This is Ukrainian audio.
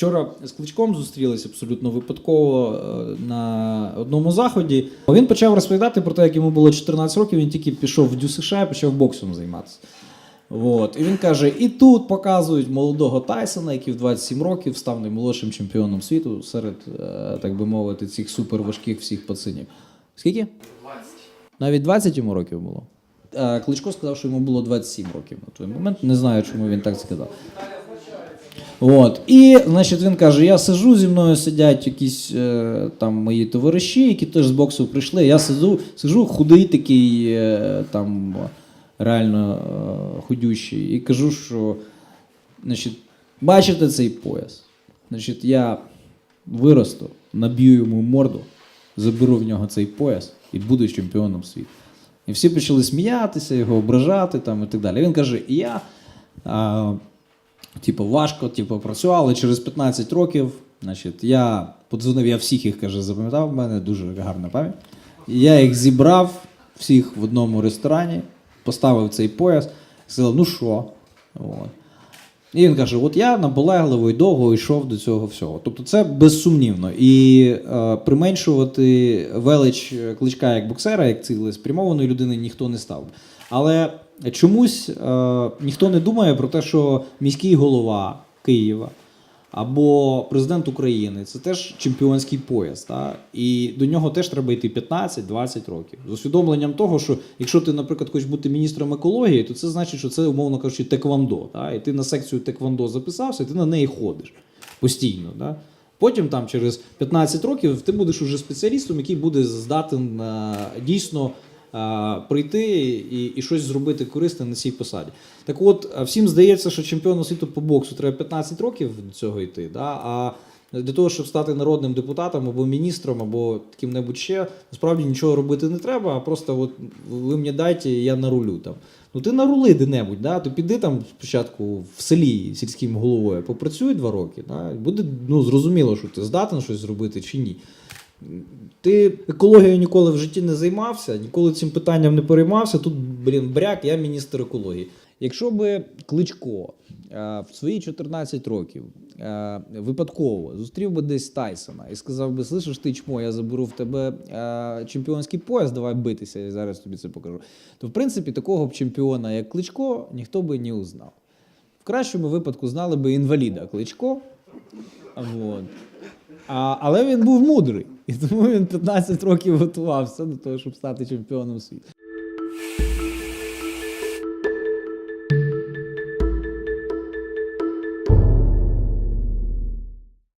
Вчора з Кличком зустрілися абсолютно випадково е, на одному заході. Він почав розповідати про те, як йому було 14 років, він тільки пішов в Дю США і почав боксом займатися. От. І він каже: і тут показують молодого Тайсона, який в 27 років став наймолодшим чемпіоном світу серед, е, так би мовити, цих суперважких всіх пацанів. Скільки? 20. Навіть 20 йому років було. Е, Кличко сказав, що йому було 27 років на той момент. Не знаю, чому він так сказав. От. І, значить, він каже: я сиджу, зі мною сидять якісь е, там мої товариші, які теж з боксу прийшли. Я сиджу, сиджу худий такий, е, там реально е, худющий, і кажу, що значить, бачите цей пояс? Значить, я виросту, наб'ю йому морду, заберу в нього цей пояс і буду чемпіоном світу. І всі почали сміятися, його ображати там, і так далі. Він каже: і я. А, Типу, важко, типу, працювали через 15 років, значить, я подзвонив, я всіх їх каже, запам'ятав, в мене дуже гарна пам'ять. Я їх зібрав всіх в одному ресторані, поставив цей пояс, сказав, ну що? От. І він каже: от я наполегливо і довго йшов до цього всього. Тобто це безсумнівно. І е, применшувати велич кличка як боксера, як цілеспрямованої людини ніхто не став. Але чомусь е, ніхто не думає про те, що міський голова Києва або президент України це теж чемпіонський пояс. Та? І до нього теж треба йти 15-20 років. З усвідомленням того, що якщо ти, наприклад, хочеш бути міністром екології, то це значить, що це, умовно кажучи, теквандо. Та? І ти на секцію теквандо записався, і ти на неї ходиш постійно. Да? Потім там через 15 років ти будеш уже спеціалістом, який буде здатен е, дійсно прийти і, і щось зробити корисне на цій посаді. Так от, е, всім здається, що чемпіону світу по боксу треба 15 років до цього йти. Да? А для того, щоб стати народним депутатом або міністром, або ким-небудь ще, насправді нічого робити не треба, а просто от ви мені дайте, я нарулю там. Ну ти нарули де-небудь, да? то піди там спочатку в селі сільським головою, попрацюй два роки. Да? Буде ну, зрозуміло, що ти здатен щось зробити чи ні. Ти екологією ніколи в житті не займався, ніколи цим питанням не переймався. Тут, блін, бряк, я міністр екології. Якщо би Кличко е, в свої 14 років е, випадково зустрів би десь Тайсона і сказав би: слышиш, ти чмо, я заберу в тебе е, чемпіонський пояс, давай битися, я зараз тобі це покажу. То, в принципі, такого б чемпіона, як Кличко, ніхто би не узнав. В кращому випадку знали би інваліда Кличко. Вот. А, але він був мудрий. І тому він 15 років готувався до того, щоб стати чемпіоном світу.